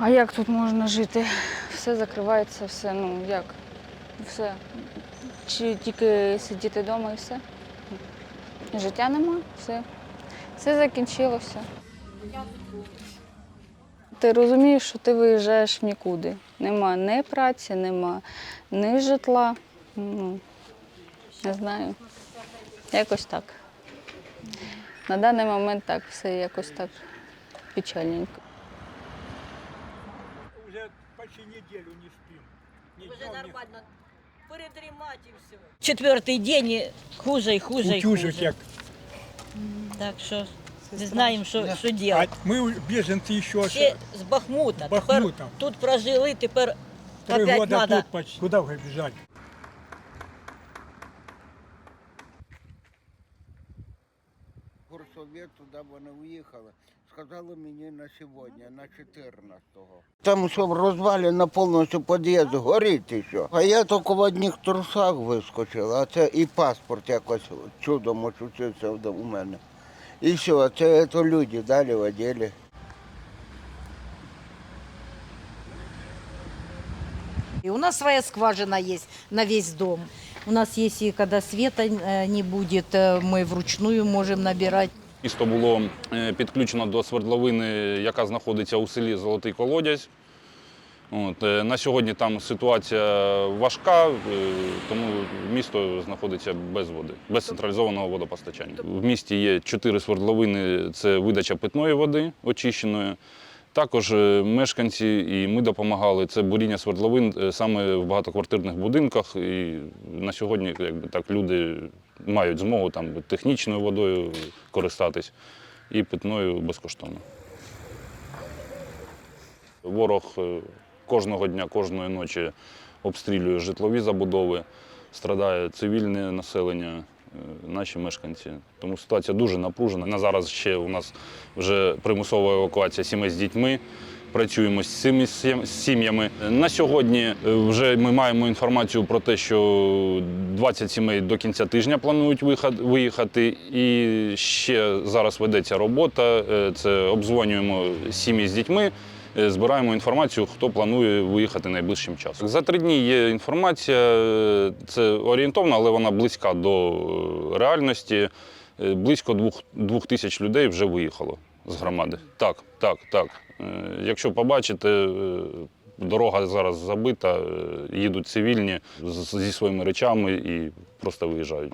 А як тут можна жити? Все закривається, все, ну як? Все. Чи тільки сидіти вдома і все? Життя нема, все. Все закінчилося. Ти розумієш, що ти виїжджаєш в нікуди. Нема ні праці, нема ні житла. Ну, Не знаю. Якось так. На даний момент так, все якось так печальненько. Уже почти неделю не спим. Уже нормально. Передремать и все. Четвертый день и хуже и хуже Утюжить хуже. як. Так что не знаем, что, что А ми біженці ще Ще з Бахмута. З Бахмута. Тепер тут прожили, тепер три опять года надо. тут почти. Куда вже біжать? Горсовет, туди вони уїхали. Сказали мені на сьогодні, на 14-го. Там що розвалено повністю під'їзд, горить ще. А я тільки в одних трусах вискочив, а це і паспорт якось чудом очутився у мене. І все, це, це люди далі в оділі. И у нас своя скважина есть на весь дом. У нас есть и когда света э, не будет, э, мы вручную можем набирать. Місто було е, підключено до свердловини, яка знаходиться у селі Золотий Колодязь. От, е, на сьогодні там ситуація важка, е, тому місто знаходиться без води, без централізованого водопостачання. В місті є чотири свердловини це видача питної води очищеної. Також е, мешканці і ми допомагали. Це буріння свердловин е, саме в багатоквартирних будинках. І на сьогодні якби, так, люди мають змогу там, технічною водою користатись і питною безкоштовно. Ворог е, кожного дня, кожної ночі обстрілює житлові забудови, страдає цивільне населення, наші мешканці. Тому ситуація дуже напружена. На зараз ще у нас вже примусова евакуація сімей з дітьми. Працюємо з цими сім'ями. На сьогодні е, вже ми маємо інформацію про те, що 20 сімей до кінця тижня планують виїхати. І ще зараз ведеться робота. Е, Це обдзвонюємо сім'ї з дітьми. Е, Збираємо інформацію, хто планує виїхати найближчим часом. За три дні є інформація, е, це орієнтовна, але вона близька до е, реальності. Близько двох, двох тисяч людей вже виїхало з громади. Так, так, так. Якщо побачите, дорога зараз забита, їдуть цивільні зі своїми речами і просто виїжджають.